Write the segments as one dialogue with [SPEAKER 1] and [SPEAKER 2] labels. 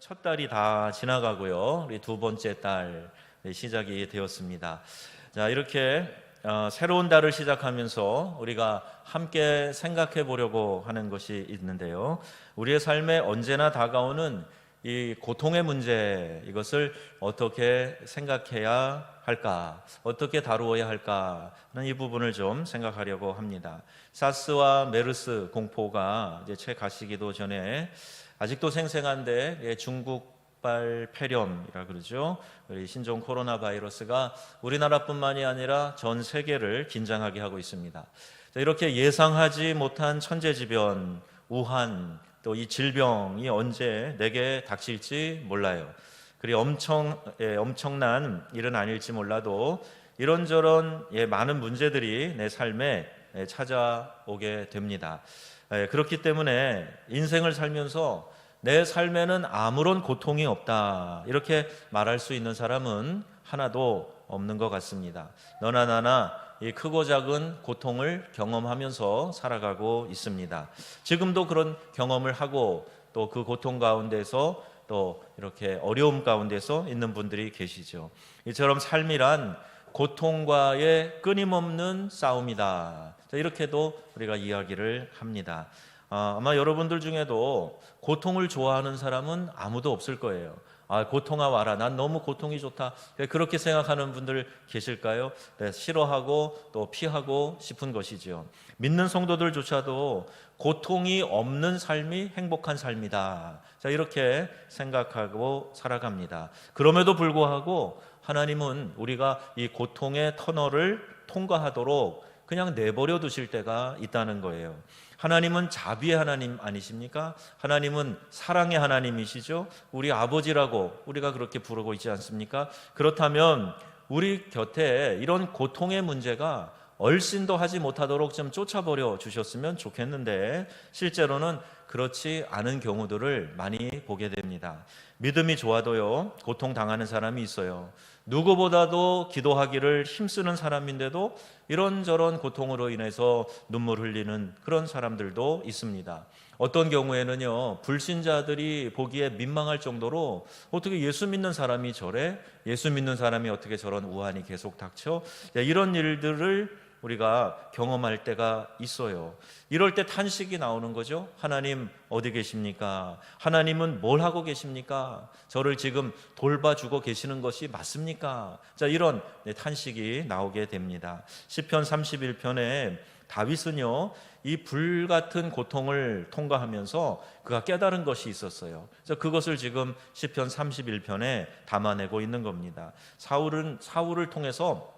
[SPEAKER 1] 첫 달이 다 지나가고요. 우리 두 번째 달 시작이 되었습니다. 자, 이렇게 어, 새로운 달을 시작하면서 우리가 함께 생각해 보려고 하는 것이 있는데요. 우리의 삶에 언제나 다가오는 이 고통의 문제 이것을 어떻게 생각해야 할까, 어떻게 다루어야 할까 하는 이 부분을 좀 생각하려고 합니다. 사스와 메르스 공포가 이제 채 가시기도 전에 아직도 생생한데 예, 중국발 폐렴이라 그러죠. 우리 신종 코로나 바이러스가 우리나라뿐만이 아니라 전 세계를 긴장하게 하고 있습니다. 자, 이렇게 예상하지 못한 천재지변, 우한 또 이 질병이 언제 내게 닥칠지 몰라요. 그리 엄청 예, 엄청난 일은 아닐지 몰라도 이런저런 예, 많은 문제들이 내 삶에 예, 찾아오게 됩니다. 예, 그렇기 때문에 인생을 살면서 내 삶에는 아무런 고통이 없다. 이렇게 말할 수 있는 사람은 하나도 없는 것 같습니다. 너나 나나 이 크고 작은 고통을 경험하면서 살아가고 있습니다. 지금도 그런 경험을 하고 또 그 고통 가운데서 또 이렇게 어려움 가운데서 있는 분들이 계시죠. 이처럼 삶이란 고통과의 끊임없는 싸움이다. 자, 이렇게도 우리가 이야기를 합니다. 아, 아마 여러분들 중에도 고통을 좋아하는 사람은 아무도 없을 거예요. 아, 고통아 와라. 난 너무 고통이 좋다. 그렇게 생각하는 분들 계실까요? 네, 싫어하고 또 피하고 싶은 것이지요. 믿는 성도들조차도 고통이 없는 삶이 행복한 삶이다. 자, 이렇게 생각하고 살아갑니다. 그럼에도 불구하고 하나님은 우리가 이 고통의 터널을 통과하도록 그냥 내버려 두실 때가 있다는 거예요. 하나님은 자비의 하나님 아니십니까? 하나님은 사랑의 하나님이시죠? 우리 아버지라고 우리가 그렇게 부르고 있지 않습니까? 그렇다면 우리 곁에 이런 고통의 문제가 얼씬도 하지 못하도록 좀 쫓아버려 주셨으면 좋겠는데 실제로는 그렇지 않은 경우들을 많이 보게 됩니다. 믿음이 좋아도요, 고통 당하는 사람이 있어요. 누구보다도 기도하기를 힘쓰는 사람인데도 이런저런 고통으로 인해서 눈물 흘리는 그런 사람들도 있습니다. 어떤 경우에는요, 불신자들이 보기에 민망할 정도로 어떻게 예수 믿는 사람이 저래? 예수 믿는 사람이 어떻게 저런 우환이 계속 닥쳐? 이런 일들을 우리가 경험할 때가 있어요. 이럴 때 탄식이 나오는 거죠. 하나님 어디 계십니까? 하나님은 뭘 하고 계십니까? 저를 지금 돌봐주고 계시는 것이 맞습니까? 자, 이런 네, 탄식이 나오게 됩니다. 시편 31편에 다윗은요, 이 불같은 고통을 통과하면서 그가 깨달은 것이 있었어요. 그래서 그것을 지금 시편 31편에 담아내고 있는 겁니다. 사울은 사울을 통해서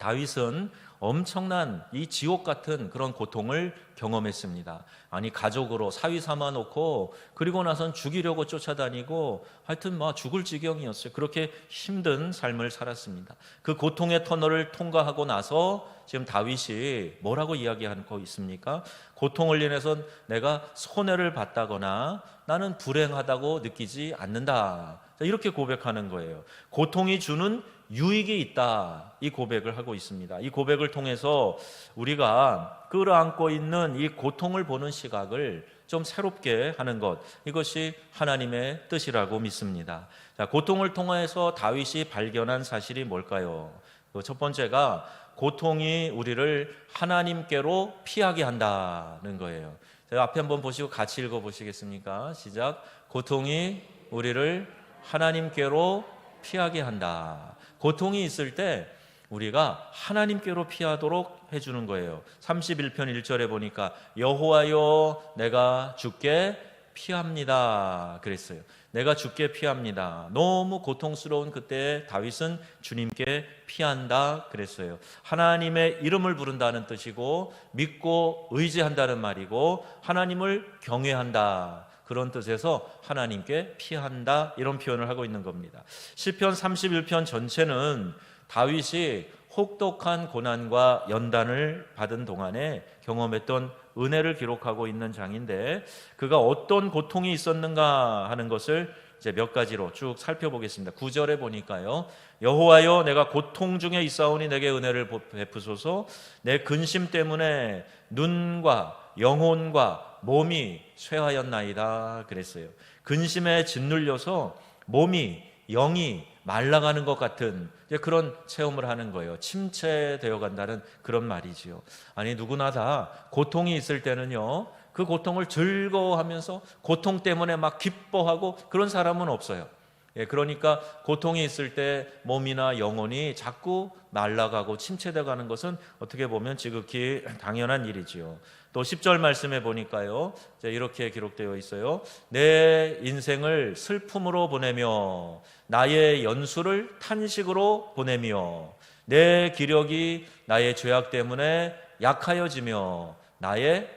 [SPEAKER 1] 다윗은 엄청난 이 지옥 같은 그런 고통을 경험했습니다. 아니 가족으로 사위 삼아 놓고 그리고 나선 죽이려고 쫓아다니고 하여튼 뭐 죽을 지경이었어요. 그렇게 힘든 삶을 살았습니다. 그 고통의 터널을 통과하고 나서 지금 다윗이 뭐라고 이야기하고 있습니까? 고통을 인해서 내가 손해를 봤다거나 나는 불행하다고 느끼지 않는다. 이렇게 고백하는 거예요. 고통이 주는 유익이 있다. 이 고백을 하고 있습니다. 이 고백을 통해서 우리가 끌어안고 있는 이 고통을 보는 시각을 좀 새롭게 하는 것. 이것이 하나님의 뜻이라고 믿습니다. 자, 고통을 통해서 다윗이 발견한 사실이 뭘까요? 그첫 번째가 고통이 우리를 하나님께로 피하게 한다는 거예요. 제가 앞에 한번 보시고 같이 읽어 보시겠습니까? 시작. 고통이 우리를 하나님께로 피하게 한다. 고통이 있을 때 우리가 하나님께로 피하도록 해주는 거예요. 31편 1절에 보니까 여호와여 내가 죽게 피합니다. 그랬어요. 내가 죽게 피합니다. 너무 고통스러운 그때 다윗은 주님께 피한다 그랬어요. 하나님의 이름을 부른다는 뜻이고 믿고 의지한다는 말이고 하나님을 경외한다. 그런 뜻에서 하나님께 피한다 이런 표현을 하고 있는 겁니다. 시편 31편 전체는 다윗이 혹독한 고난과 연단을 받은 동안에 경험했던 은혜를 기록하고 있는 장인데 그가 어떤 고통이 있었는가 하는 것을 이제 몇 가지로 쭉 살펴보겠습니다. 9절에 보니까요. 여호와여 내가 고통 중에 있사오니 내게 은혜를 베푸소서 내 근심 때문에 눈과 영혼과 몸이 쇠하였나이다 그랬어요. 근심에 짓눌려서 몸이 영이 말라가는 것 같은 그런 체험을 하는 거예요. 침체되어 간다는 그런 말이지요. 아니 누구나 다 고통이 있을 때는요. 그 고통을 즐거워하면서 고통 때문에 막 기뻐하고 그런 사람은 없어요. 예, 그러니까 고통이 있을 때 몸이나 영혼이 자꾸 말라가고 침체돼 가는 것은 어떻게 보면 지극히 당연한 일이지요. 또 10절 말씀에 보니까요. 이렇게 기록되어 있어요. 내 인생을 슬픔으로 보내며 나의 연수를 탄식으로 보내며 내 기력이 나의 죄악 때문에 약하여지며 나의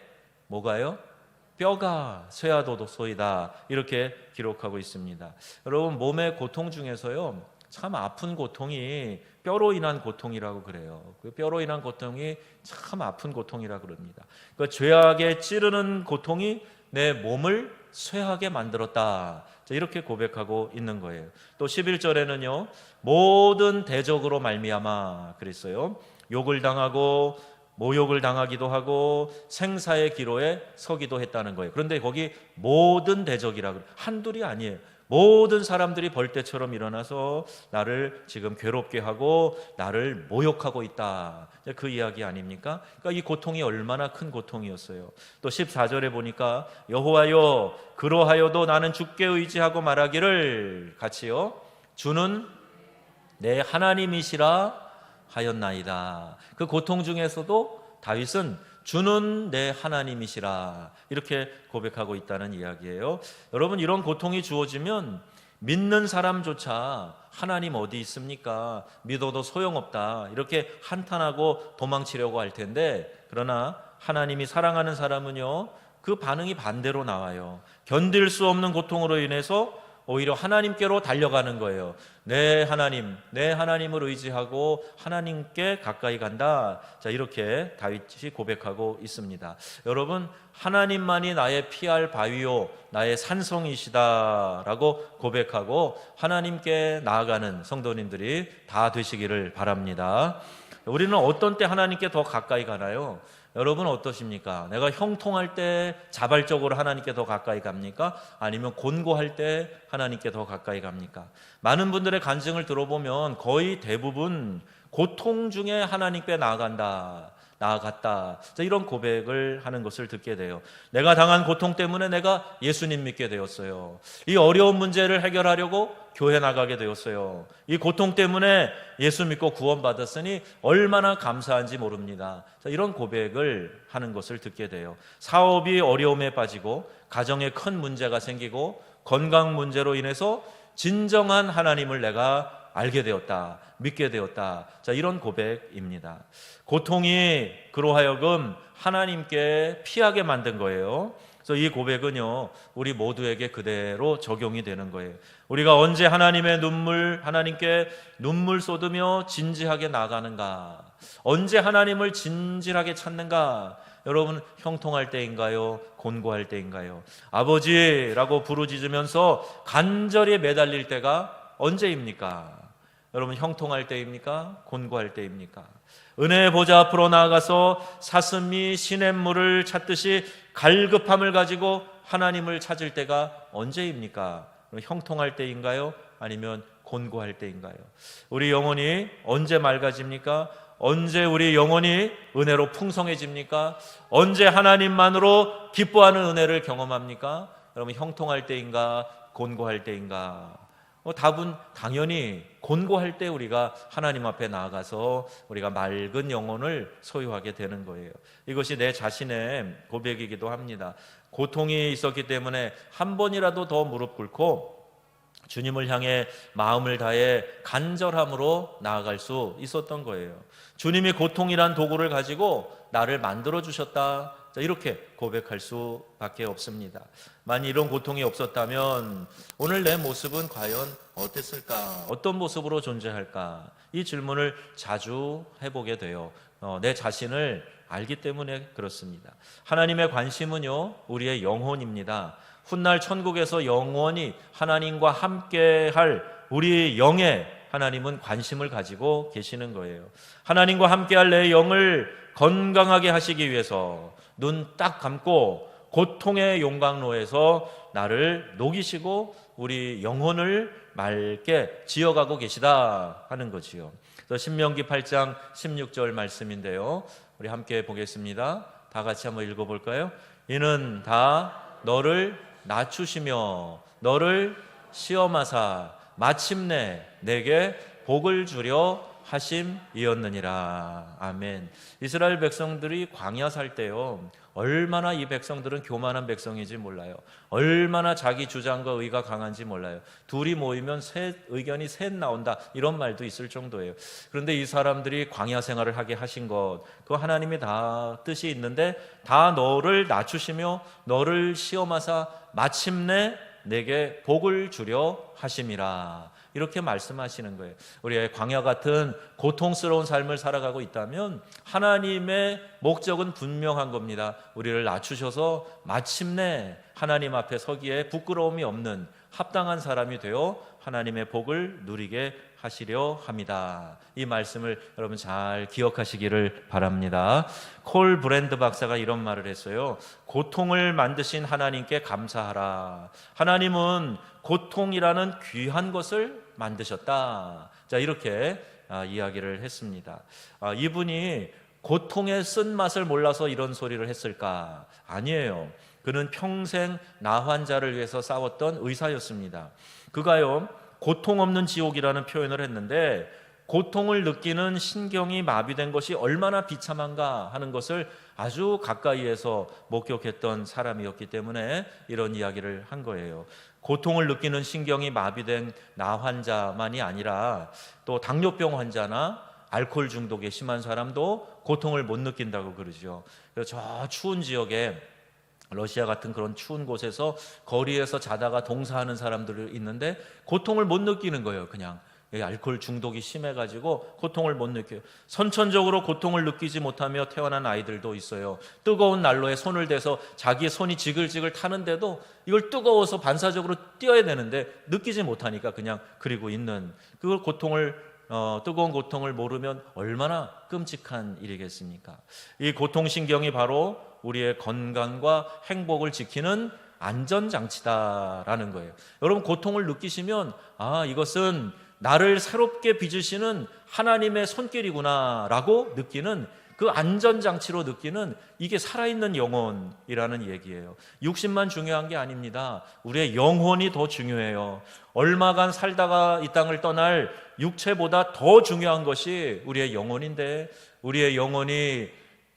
[SPEAKER 1] 뭐가요? 뼈가 쇠하도소이다 이렇게 기록하고 있습니다. 여러분 몸의 고통 중에서요 참 아픈 고통이 뼈로 인한 고통이라고 그래요. 그 뼈로 인한 고통이 참 아픈 고통이라 그럽니다. 그 죄악에 찌르는 고통이 내 몸을 쇠하게 만들었다. 자, 이렇게 고백하고 있는 거예요. 또 11절에는요. 모든 대적으로 말미암아 그랬어요. 욕을 당하고 모욕을 당하기도 하고 생사의 기로에 서기도 했다는 거예요. 그런데 거기 모든 대적이라. 한둘이 아니에요. 모든 사람들이 벌떼처럼 일어나서 나를 지금 괴롭게 하고 나를 모욕하고 있다. 그 이야기 아닙니까? 그러니까 이 고통이 얼마나 큰 고통이었어요. 또 14절에 보니까 여호와여 그러하여도 나는 주께 의지하고 말하기를 같이요. 주는 내 하나님이시라 하였나이다. 그 고통 중에서도 다윗은 주는 내 하나님이시라 이렇게 고백하고 있다는 이야기예요. 여러분 이런 고통이 주어지면 믿는 사람조차 하나님 어디 있습니까? 믿어도 소용없다. 이렇게 한탄하고 도망치려고 할 텐데 그러나 하나님이 사랑하는 사람은요. 그 반응이 반대로 나와요. 견딜 수 없는 고통으로 인해서 오히려 하나님께로 달려가는 거예요. 내 하나님, 내 하나님을 의지하고 하나님께 가까이 간다. 자, 이렇게 다윗이 고백하고 있습니다. 여러분, 하나님만이 나의 피할 바위요, 나의 산성이시다라고 고백하고 하나님께 나아가는 성도님들이 다 되시기를 바랍니다. 우리는 어떤 때 하나님께 더 가까이 가나요? 여러분 어떠십니까? 내가 형통할 때 자발적으로 하나님께 더 가까이 갑니까? 아니면 곤고할 때 하나님께 더 가까이 갑니까? 많은 분들의 간증을 들어보면 거의 대부분 고통 중에 하나님께 나아간다. 나아갔다. 이런 고백을 하는 것을 듣게 돼요. 내가 당한 고통 때문에 내가 예수님 믿게 되었어요. 이 어려운 문제를 해결하려고 교회 나가게 되었어요. 이 고통 때문에 예수 믿고 구원받았으니 얼마나 감사한지 모릅니다. 이런 고백을 하는 것을 듣게 돼요. 사업이 어려움에 빠지고 가정에 큰 문제가 생기고 건강 문제로 인해서 진정한 하나님을 내가 알게 되었다. 믿게 되었다. 자, 이런 고백입니다. 고통이 그로 하여금 하나님께 피하게 만든 거예요. 그래서 이 고백은요, 우리 모두에게 그대로 적용이 되는 거예요. 우리가 언제 하나님의 눈물, 하나님께 눈물 쏟으며 진지하게 나가는가? 언제 하나님을 진실하게 찾는가? 여러분, 형통할 때인가요? 곤고할 때인가요? 아버지라고 부르짖으면서 간절히 매달릴 때가 언제입니까? 여러분 형통할 때입니까? 곤고할 때입니까? 은혜 보좌 앞으로 나아가서 사슴이 시냇물을 찾듯이 갈급함을 가지고 하나님을 찾을 때가 언제입니까? 형통할 때인가요? 아니면 곤고할 때인가요? 우리 영혼이 언제 맑아집니까? 언제 우리 영혼이 은혜로 풍성해집니까? 언제 하나님만으로 기뻐하는 은혜를 경험합니까? 여러분 형통할 때인가? 곤고할 때인가? 어, 답은 당연히 곤고할 때 우리가 하나님 앞에 나아가서 우리가 맑은 영혼을 소유하게 되는 거예요. 이것이 내 자신의 고백이기도 합니다. 고통이 있었기 때문에 한 번이라도 더 무릎 꿇고 주님을 향해 마음을 다해 간절함으로 나아갈 수 있었던 거예요. 주님이 고통이란 도구를 가지고 나를 만들어 주셨다. 자, 이렇게 고백할 수밖에 없습니다. 만약 이런 고통이 없었다면 오늘 내 모습은 과연 어땠을까? 어떤 모습으로 존재할까? 이 질문을 자주 해보게 돼요. 어, 내 자신을 알기 때문에 그렇습니다. 하나님의 관심은요, 우리의 영혼입니다. 훗날 천국에서 영원히 하나님과 함께 할 우리 영의 하나님은 관심을 가지고 계시는 거예요. 하나님과 함께할 내 영을 건강하게 하시기 위해서 눈 딱 감고 고통의 용광로에서 나를 녹이시고 우리 영혼을 맑게 지어가고 계시다 하는 거지요. 그래서 신명기 8장 16절 말씀인데요. 우리 함께 보겠습니다. 다 같이 한번 읽어 볼까요? 이는 다 너를 낮추시며 너를 시험하사 마침내 내게 복을 주려 하심이었느니라. 아멘. 이스라엘 백성들이 광야 살 때요. 얼마나 이 백성들은 교만한 백성인지 몰라요. 얼마나 자기 주장과 의가 강한지 몰라요. 둘이 모이면 셋 의견이 셋 나온다 이런 말도 있을 정도예요. 그런데 이 사람들이 광야 생활을 하게 하신 것, 그 하나님이 다 뜻이 있는데 다 너를 낮추시며 너를 시험하사 마침내 내게 복을 주려 하심이라. 이렇게 말씀하시는 거예요. 우리의 광야 같은 고통스러운 삶을 살아가고 있다면 하나님의 목적은 분명한 겁니다. 우리를 낮추셔서 마침내 하나님 앞에 서기에 부끄러움이 없는 합당한 사람이 되어 하나님의 복을 누리게 하시려 합니다. 이 말씀을 여러분 잘 기억하시기를 바랍니다. 콜 브랜드 박사가 이런 말을 했어요. 고통을 만드신 하나님께 감사하라. 하나님은 고통이라는 귀한 것을 만드셨다. 자, 이렇게 아, 이야기를 했습니다. 아, 이분이 고통의 쓴맛을 몰라서 이런 소리를 했을까? 아니에요. 그는 평생 나 환자를 위해서 싸웠던 의사였습니다. 그가요, 고통 없는 지옥이라는 표현을 했는데, 고통을 느끼는 신경이 마비된 것이 얼마나 비참한가 하는 것을 아주 가까이에서 목격했던 사람이었기 때문에 이런 이야기를 한 거예요. 고통을 느끼는 신경이 마비된 나 환자만이 아니라 또 당뇨병 환자나 알코올 중독에 심한 사람도 고통을 못 느낀다고 그러죠. 그래서 저 추운 지역에 러시아 같은 그런 추운 곳에서 거리에서 자다가 동사하는 사람들이 있는데 고통을 못 느끼는 거예요. 그냥 알코올 중독이 심해가지고 고통을 못 느껴요. 선천적으로 고통을 느끼지 못하며 태어난 아이들도 있어요. 뜨거운 난로에 손을 대서 자기의 손이 지글지글 타는데도 이걸 뜨거워서 반사적으로 뛰어야 되는데 느끼지 못하니까 그냥 그리고 있는 그걸 고통을 어, 뜨거운 고통을 모르면 얼마나 끔찍한 일이겠습니까? 이 고통신경이 바로 우리의 건강과 행복을 지키는 안전장치다라는 거예요. 여러분, 고통을 느끼시면, 아, 이것은 나를 새롭게 빚으시는 하나님의 손길이구나라고 느끼는 그 안전장치로 느끼는 이게 살아있는 영혼이라는 얘기예요. 육신만 중요한 게 아닙니다. 우리의 영혼이 더 중요해요. 얼마간 살다가 이 땅을 떠날 육체보다 더 중요한 것이 우리의 영혼인데 우리의 영혼이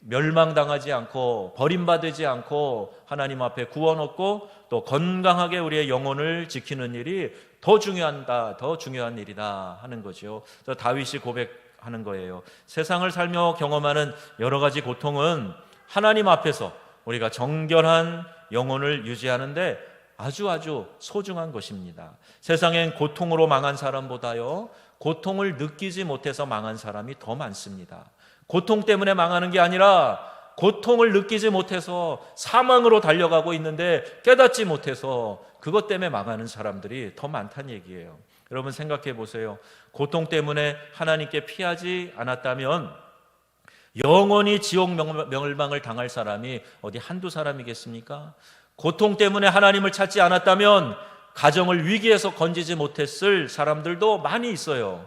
[SPEAKER 1] 멸망당하지 않고 버림받지 않고 하나님 앞에 구원 얻고 또 건강하게 우리의 영혼을 지키는 일이 더 중요한다, 더 중요한 일이다 하는 거죠. 다윗이 고백하는 거예요. 세상을 살며 경험하는 여러 가지 고통은 하나님 앞에서 우리가 정결한 영혼을 유지하는데 아주 아주 소중한 것입니다. 세상엔 고통으로 망한 사람보다요, 고통을 느끼지 못해서 망한 사람이 더 많습니다. 고통 때문에 망하는 게 아니라 고통을 느끼지 못해서 사망으로 달려가고 있는데 깨닫지 못해서 그것 때문에 망하는 사람들이 더 많다는 얘기예요. 여러분 생각해 보세요. 고통 때문에 하나님께 피하지 않았다면 영원히 지옥 멸망을 당할 사람이 어디 한두 사람이겠습니까? 고통 때문에 하나님을 찾지 않았다면 가정을 위기에서 건지지 못했을 사람들도 많이 있어요.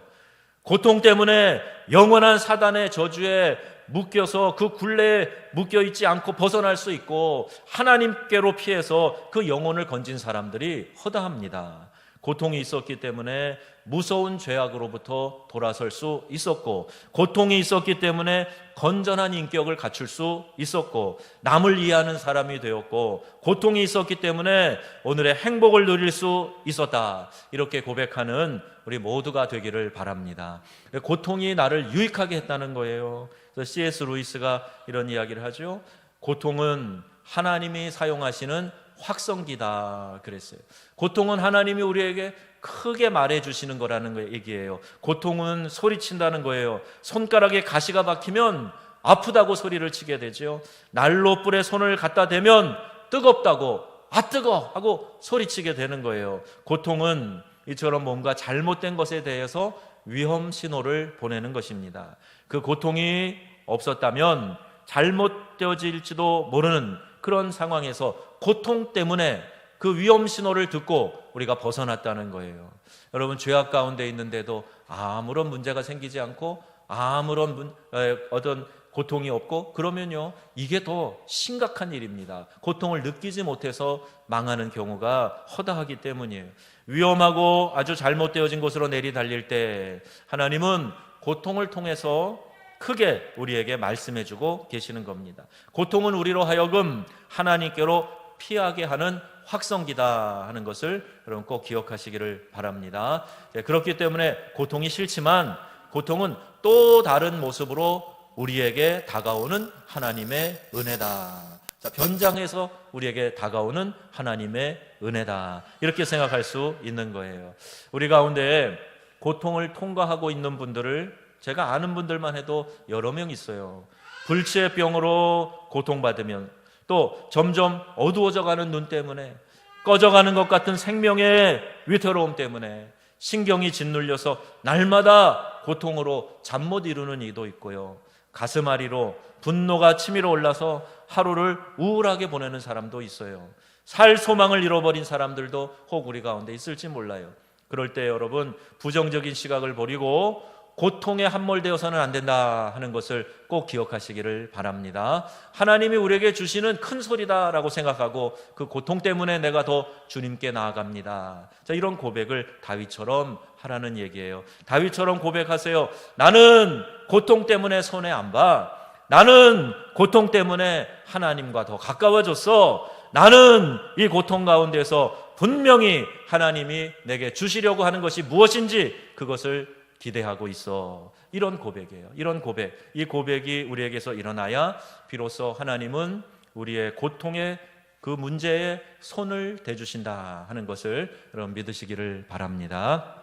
[SPEAKER 1] 고통 때문에 영원한 사단의 저주에 묶여서 그 굴레에 묶여 있지 않고 벗어날 수 있고 하나님께로 피해서 그 영혼을 건진 사람들이 허다합니다. 고통이 있었기 때문에 무서운 죄악으로부터 돌아설 수 있었고 고통이 있었기 때문에 건전한 인격을 갖출 수 있었고 남을 이해하는 사람이 되었고 고통이 있었기 때문에 오늘의 행복을 누릴 수 있었다. 이렇게 고백하는 우리 모두가 되기를 바랍니다. 고통이 나를 유익하게 했다는 거예요. 그래서 C.S. 루이스가 이런 이야기를 하죠. 고통은 하나님이 사용하시는 확성기다 그랬어요. 고통은 하나님이 우리에게 크게 말해 주시는 거라는 얘기예요. 고통은 소리친다는 거예요. 손가락에 가시가 박히면 아프다고 소리를 치게 되죠. 난로 불에 손을 갖다 대면 뜨겁다고 아 뜨거 하고 소리치게 되는 거예요. 고통은 이처럼 뭔가 잘못된 것에 대해서 위험 신호를 보내는 것입니다. 그 고통이 없었다면 잘못되어질지도 모르는 그런 상황에서 고통 때문에 그 위험 신호를 듣고 우리가 벗어났다는 거예요. 여러분 죄악 가운데 있는데도 아무런 문제가 생기지 않고 아무런 문, 에, 어떤 고통이 없고 그러면요 이게 더 심각한 일입니다. 고통을 느끼지 못해서 망하는 경우가 허다하기 때문이에요. 위험하고 아주 잘못되어진 곳으로 내리 달릴 때 하나님은 고통을 통해서 크게 우리에게 말씀해 주고 계시는 겁니다. 고통은 우리로 하여금 하나님께로 피하게 하는 확성기다 하는 것을 여러분 꼭 기억하시기를 바랍니다. 예, 그렇기 때문에 고통이 싫지만 고통은 또 다른 모습으로 우리에게 다가오는 하나님의 은혜다. 자, 변장해서 우리에게 다가오는 하나님의 은혜다. 이렇게 생각할 수 있는 거예요. 우리 가운데 고통을 통과하고 있는 분들을 제가 아는 분들만 해도 여러 명 있어요. 불치병으로 고통받으면 또 점점 어두워져 가는 눈 때문에 꺼져가는 것 같은 생명의 위태로움 때문에 신경이 짓눌려서 날마다 고통으로 잠 못 이루는 이도 있고요. 가슴 아리로 분노가 치밀어 올라서 하루를 우울하게 보내는 사람도 있어요. 살 소망을 잃어버린 사람들도 혹 우리 가운데 있을지 몰라요. 그럴 때 여러분 부정적인 시각을 버리고 고통에 함몰되어서는 안 된다 하는 것을 꼭 기억하시기를 바랍니다. 하나님이 우리에게 주시는 큰 소리다라고 생각하고 그 고통 때문에 내가 더 주님께 나아갑니다. 자, 이런 고백을 다윗처럼 하라는 얘기예요. 다윗처럼 고백하세요. 나는 고통 때문에 손해 안 봐. 나는 고통 때문에 하나님과 더 가까워졌어. 나는 이 고통 가운데서 분명히 하나님이 내게 주시려고 하는 것이 무엇인지 그것을 기대하고 있어. 이런 고백이에요. 이런 고백. 이 고백이 우리에게서 일어나야 비로소 하나님은 우리의 고통의 그 문제에 손을 대주신다 하는 것을 여러분 믿으시기를 바랍니다.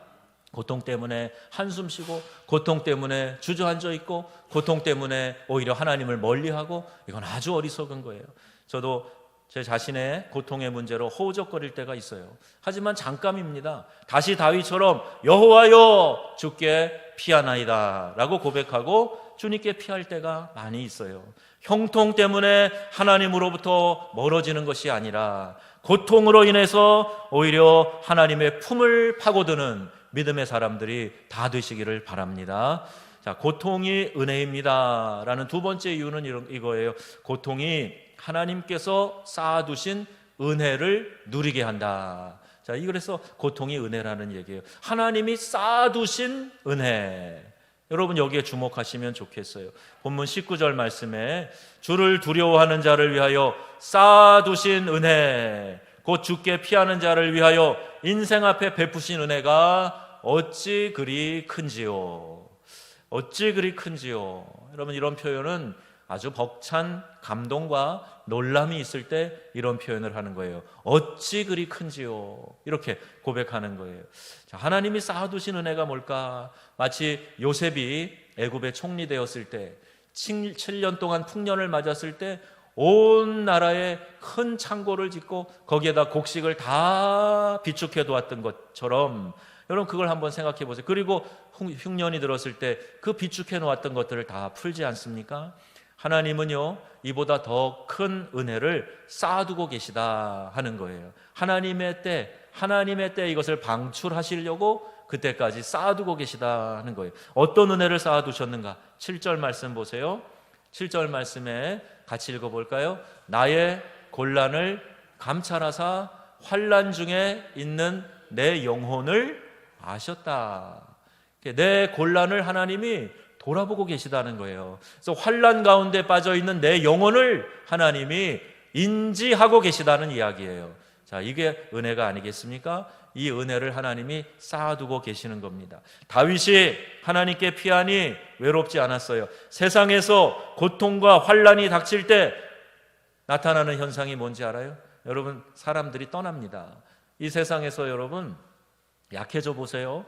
[SPEAKER 1] 고통 때문에 한숨 쉬고 고통 때문에 주저앉아 있고 고통 때문에 오히려 하나님을 멀리하고 이건 아주 어리석은 거예요. 저도 제 자신의 고통의 문제로 허우적거릴 때가 있어요. 하지만 잠깐입니다. 다시 다윗처럼 여호와여 주께 피하나이다라고 고백하고 주님께 피할 때가 많이 있어요. 형통 때문에 하나님으로부터 멀어지는 것이 아니라 고통으로 인해서 오히려 하나님의 품을 파고드는 믿음의 사람들이 다 되시기를 바랍니다. 자, 고통이 은혜입니다 라는 두 번째 이유는 이거예요. 고통이 하나님께서 쌓아두신 은혜를 누리게 한다. 자, 이 그래서 고통이 은혜라는 얘기예요. 하나님이 쌓아두신 은혜. 여러분 여기에 주목하시면 좋겠어요. 본문 19절 말씀에 주를 두려워하는 자를 위하여 쌓아두신 은혜, 곧 주께 피하는 자를 위하여 인생 앞에 베푸신 은혜가 어찌 그리 큰지요. 어찌 그리 큰지요. 여러분 이런 표현은 아주 벅찬 감동과 놀람이 있을 때 이런 표현을 하는 거예요. 어찌 그리 큰지요. 이렇게 고백하는 거예요. 자, 하나님이 쌓아두신 은혜가 뭘까? 마치 요셉이 애굽에 총리 되었을 때 7년 동안 풍년을 맞았을 때 온 나라에 큰 창고를 짓고 거기에다 곡식을 다 비축해 두었던 것처럼 여러분 그걸 한번 생각해 보세요. 그리고 흉년이 들었을 때 그 비축해 놓았던 것들을 다 풀지 않습니까? 하나님은요, 이보다 더 큰 은혜를 쌓아두고 계시다 하는 거예요. 하나님의 때, 하나님의 때 이것을 방출하시려고 그때까지 쌓아두고 계시다 하는 거예요. 어떤 은혜를 쌓아두셨는가? 7절 말씀 보세요. 7절 말씀에 같이 읽어볼까요? 나의 곤란을 감찰하사 환란 중에 있는 내 영혼을 아셨다. 내 곤란을 하나님이 돌아보고 계시다는 거예요. 그래서 환란 가운데 빠져 있는 내 영혼을 하나님이 인지하고 계시다는 이야기예요. 자, 이게 은혜가 아니겠습니까? 이 은혜를 하나님이 쌓아두고 계시는 겁니다. 다윗이 하나님께 피하니 외롭지 않았어요. 세상에서 고통과 환란이 닥칠 때 나타나는 현상이 뭔지 알아요? 여러분, 사람들이 떠납니다. 이 세상에서 여러분 약해져 보세요.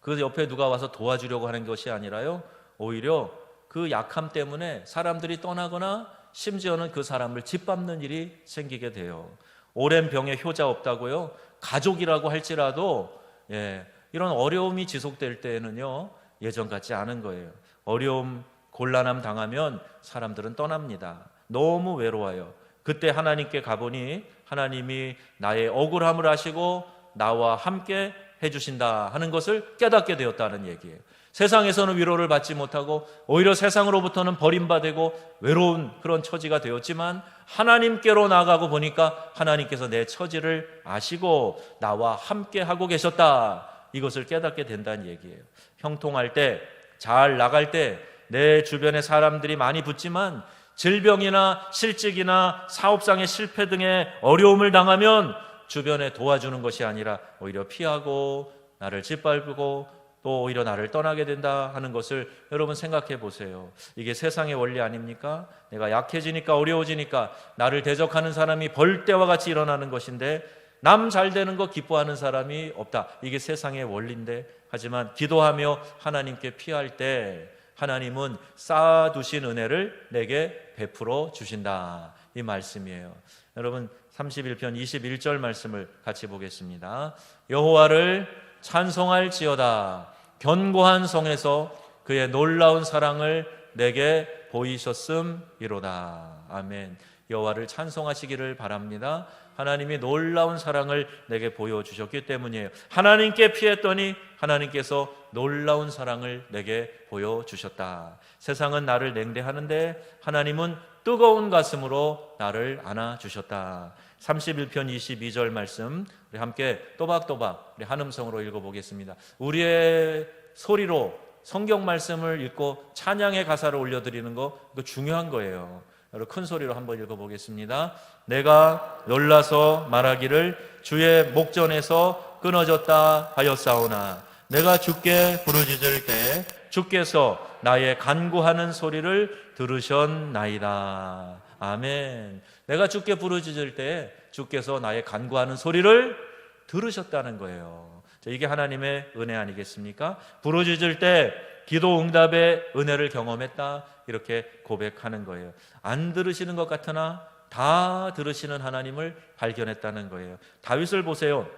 [SPEAKER 1] 그 옆에 누가 와서 도와주려고 하는 것이 아니라요. 오히려 그 약함 때문에 사람들이 떠나거나 심지어는 그 사람을 짓밟는 일이 생기게 돼요. 오랜 병에 효자 없다고요? 가족이라고 할지라도 예, 이런 어려움이 지속될 때에는요 예전 같지 않은 거예요. 어려움, 곤란함 당하면 사람들은 떠납니다. 너무 외로워요. 그때 하나님께 가보니 하나님이 나의 억울함을 아시고 나와 함께 해주신다 하는 것을 깨닫게 되었다는 얘기예요. 세상에서는 위로를 받지 못하고 오히려 세상으로부터는 버림받고 외로운 그런 처지가 되었지만 하나님께로 나가고 보니까 하나님께서 내 처지를 아시고 나와 함께 하고 계셨다. 이것을 깨닫게 된다는 얘기예요. 형통할 때, 잘 나갈 때, 내 주변에 사람들이 많이 붙지만 질병이나 실직이나 사업상의 실패 등의 어려움을 당하면 주변에 도와주는 것이 아니라 오히려 피하고 나를 짓밟고 또 오히려 나를 떠나게 된다 하는 것을 여러분 생각해 보세요. 이게 세상의 원리 아닙니까? 내가 약해지니까 어려워지니까 나를 대적하는 사람이 벌떼와 같이 일어나는 것인데 남 잘 되는 거 기뻐하는 사람이 없다. 이게 세상의 원리인데 하지만 기도하며 하나님께 피할 때 하나님은 쌓아두신 은혜를 내게 베풀어 주신다. 이 말씀이에요. 여러분 31편 21절 말씀을 같이 보겠습니다. 여호와를 찬송할지어다. 견고한 성에서 그의 놀라운 사랑을 내게 보이셨음이로다. 아멘. 여호와를 찬송하시기를 바랍니다. 하나님이 놀라운 사랑을 내게 보여 주셨기 때문이에요. 하나님께 피했더니 하나님께서 놀라운 사랑을 내게 보여 주셨다. 세상은 나를 냉대하는데 하나님은 뜨거운 가슴으로 나를 안아주셨다. 31편 22절 말씀 우리 함께 또박또박 우리 한음성으로 읽어보겠습니다. 우리의 소리로 성경 말씀을 읽고 찬양의 가사를 올려드리는 거 이거 중요한 거예요. 여러분 큰 소리로 한번 읽어보겠습니다. 내가 놀라서 말하기를 주의 목전에서 끊어졌다 하였사오나 내가 주께 부르짖을 때 주께서 나의 간구하는 소리를 들으셨나이다. 아멘. 내가 주께 부르짖을 때 주께서 나의 간구하는 소리를 들으셨다는 거예요. 자, 이게 하나님의 은혜 아니겠습니까? 부르짖을 때 기도 응답의 은혜를 경험했다. 이렇게 고백하는 거예요. 안 들으시는 것 같으나 다 들으시는 하나님을 발견했다는 거예요. 다윗을 보세요.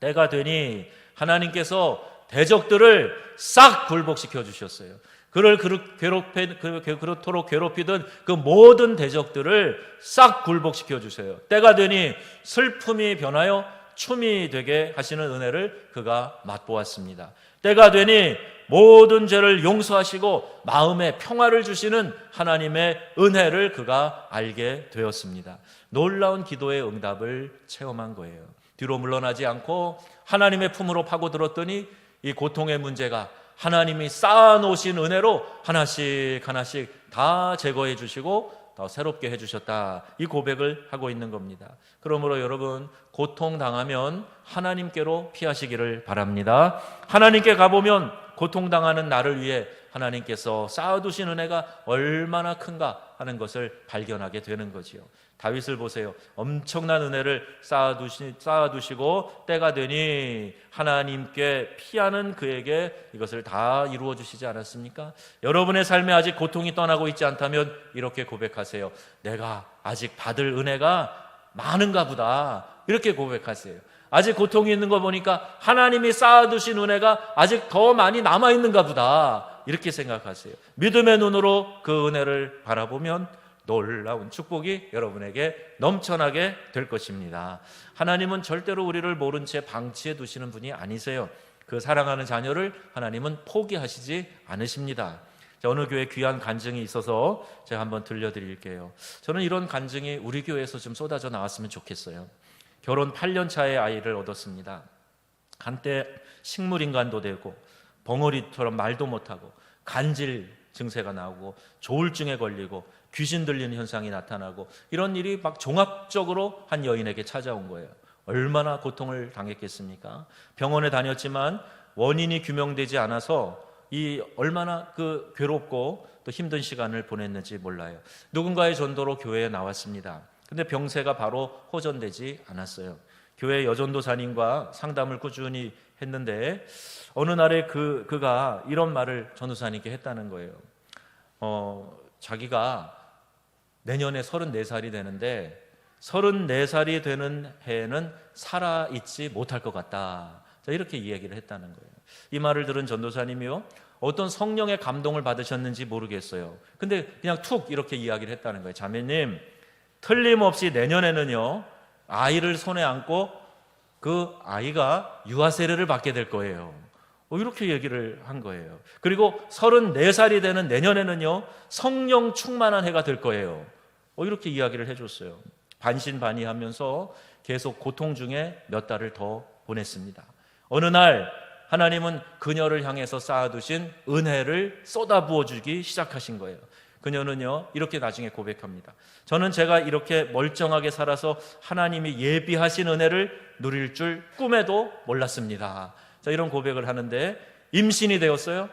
[SPEAKER 1] 때가 되니 하나님께서 대적들을 싹 굴복시켜 주셨어요. 그를 괴롭히, 그렇도록 괴롭히던 그 모든 대적들을 싹 굴복시켜 주세요. 때가 되니 슬픔이 변하여 춤이 되게 하시는 은혜를 그가 맛보았습니다. 때가 되니 모든 죄를 용서하시고 마음의 평화를 주시는 하나님의 은혜를 그가 알게 되었습니다. 놀라운 기도의 응답을 체험한 거예요. 뒤로 물러나지 않고 하나님의 품으로 파고들었더니 이 고통의 문제가 하나님이 쌓아놓으신 은혜로 하나씩 하나씩 다 제거해 주시고 더 새롭게 해주셨다. 이 고백을 하고 있는 겁니다. 그러므로 여러분, 고통 당하면 하나님께로 피하시기를 바랍니다. 하나님께 가보면 고통당하는 나를 위해 하나님께서 쌓아두신 은혜가 얼마나 큰가 하는 것을 발견하게 되는 거지요. 다윗을 보세요. 엄청난 은혜를 쌓아두시, 쌓아두시고 때가 되니 하나님께 피하는 그에게 이것을 다 이루어 주시지 않았습니까? 여러분의 삶에 아직 고통이 떠나고 있지 않다면 이렇게 고백하세요. 내가 아직 받을 은혜가 많은가 보다. 이렇게 고백하세요. 아직 고통이 있는 거 보니까 하나님이 쌓아두신 은혜가 아직 더 많이 남아있는가 보다. 이렇게 생각하세요. 믿음의 눈으로 그 은혜를 바라보면 놀라운 축복이 여러분에게 넘쳐나게 될 것입니다. 하나님은 절대로 우리를 모른 채 방치해 두시는 분이 아니세요. 그 사랑하는 자녀를 하나님은 포기하시지 않으십니다. 자, 어느 교회 귀한 간증이 있어서 제가 한번 들려드릴게요. 저는 이런 간증이 우리 교회에서 좀 쏟아져 나왔으면 좋겠어요. 결혼 8년 차의 아이를 얻었습니다. 한때 식물인간도 되고 벙어리처럼 말도 못하고 간질 증세가 나오고 조울증에 걸리고 귀신 들리는 현상이 나타나고 이런 일이 막 종합적으로 한 여인에게 찾아온 거예요. 얼마나 고통을 당했겠습니까? 병원에 다녔지만 원인이 규명되지 않아서 이 얼마나 그 괴롭고 또 힘든 시간을 보냈는지 몰라요. 누군가의 전도로 교회에 나왔습니다. 근데 병세가 바로 호전되지 않았어요. 교회 여전도사님과 상담을 꾸준히 했는데 어느 날에 그 그가 이런 말을 전도사님께 했다는 거예요. 어, 자기가 내년에 34살이 되는데 34살이 되는 해에는 살아 있지 못할 것 같다. 자, 이렇게 이야기를 했다는 거예요. 이 말을 들은 전도사님이요. 어떤 성령의 감동을 받으셨는지 모르겠어요. 근데 그냥 툭 이렇게 이야기를 했다는 거예요. 자매님, 틀림없이 내년에는요, 아이를 손에 안고 그 아이가 유아 세례를 받게 될 거예요. 어, 이렇게 얘기를 한 거예요. 그리고 34살이 되는 내년에는요, 성령 충만한 해가 될 거예요. 어, 이렇게 이야기를 해줬어요. 반신반의 하면서 계속 고통 중에 몇 달을 더 보냈습니다. 어느 날 하나님은 그녀를 향해서 쌓아두신 은혜를 쏟아부어 주기 시작하신 거예요. 그녀는요, 이렇게 나중에 고백합니다. 저는 제가 이렇게 멀쩡하게 살아서 하나님이 예비하신 은혜를 누릴 줄 꿈에도 몰랐습니다. 자, 이런 고백을 하는데 임신이 되었어요.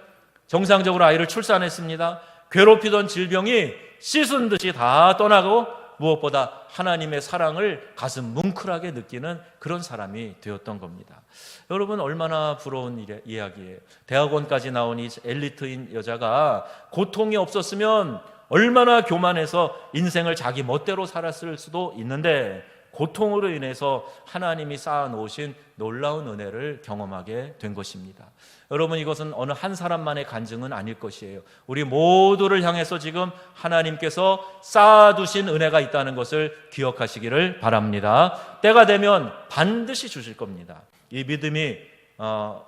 [SPEAKER 1] 정상적으로 아이를 출산했습니다. 괴롭히던 질병이 씻은 듯이 다 떠나고 무엇보다 하나님의 사랑을 가슴 뭉클하게 느끼는 그런 사람이 되었던 겁니다. 여러분 얼마나 부러운 일- 이야기예요. 대학원까지 나온 이 엘리트인 여자가 고통이 없었으면 얼마나 교만해서 인생을 자기 멋대로 살았을 수도 있는데 고통으로 인해서 하나님이 쌓아 놓으신 놀라운 은혜를 경험하게 된 것입니다. 여러분 이것은 어느 한 사람만의 간증은 아닐 것이에요. 우리 모두를 향해서 지금 하나님께서 쌓아 두신 은혜가 있다는 것을 기억하시기를 바랍니다. 때가 되면 반드시 주실 겁니다. 이 믿음이 어,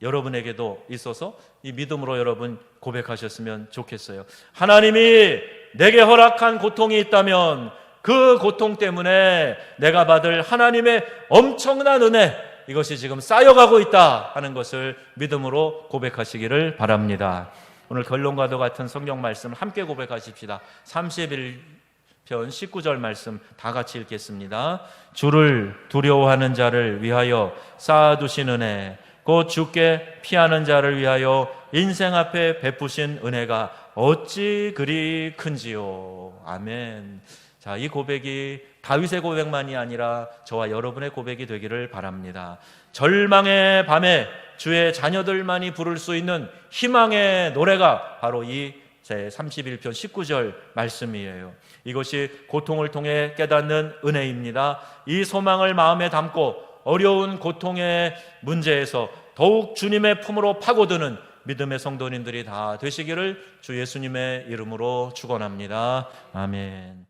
[SPEAKER 1] 여러분에게도 있어서 이 믿음으로 여러분 고백하셨으면 좋겠어요. 하나님이 내게 허락한 고통이 있다면 그 고통 때문에 내가 받을 하나님의 엄청난 은혜 이것이 지금 쌓여가고 있다 하는 것을 믿음으로 고백하시기를 바랍니다. 오늘 결론과도 같은 성경 말씀 함께 고백하십시다. 31편 19절 말씀 다 같이 읽겠습니다. 주를 두려워하는 자를 위하여 쌓아두신 은혜 곧 주께 피하는 자를 위하여 인생 앞에 베푸신 은혜가 어찌 그리 큰지요. 아멘. 자, 이 고백이 다윗의 고백만이 아니라 저와 여러분의 고백이 되기를 바랍니다. 절망의 밤에 주의 자녀들만이 부를 수 있는 희망의 노래가 바로 이제 31편 19절 말씀이에요. 이것이 고통을 통해 깨닫는 은혜입니다. 이 소망을 마음에 담고 어려운 고통의 문제에서 더욱 주님의 품으로 파고드는 믿음의 성도님들이 다 되시기를 주 예수님의 이름으로 축원합니다. 아멘.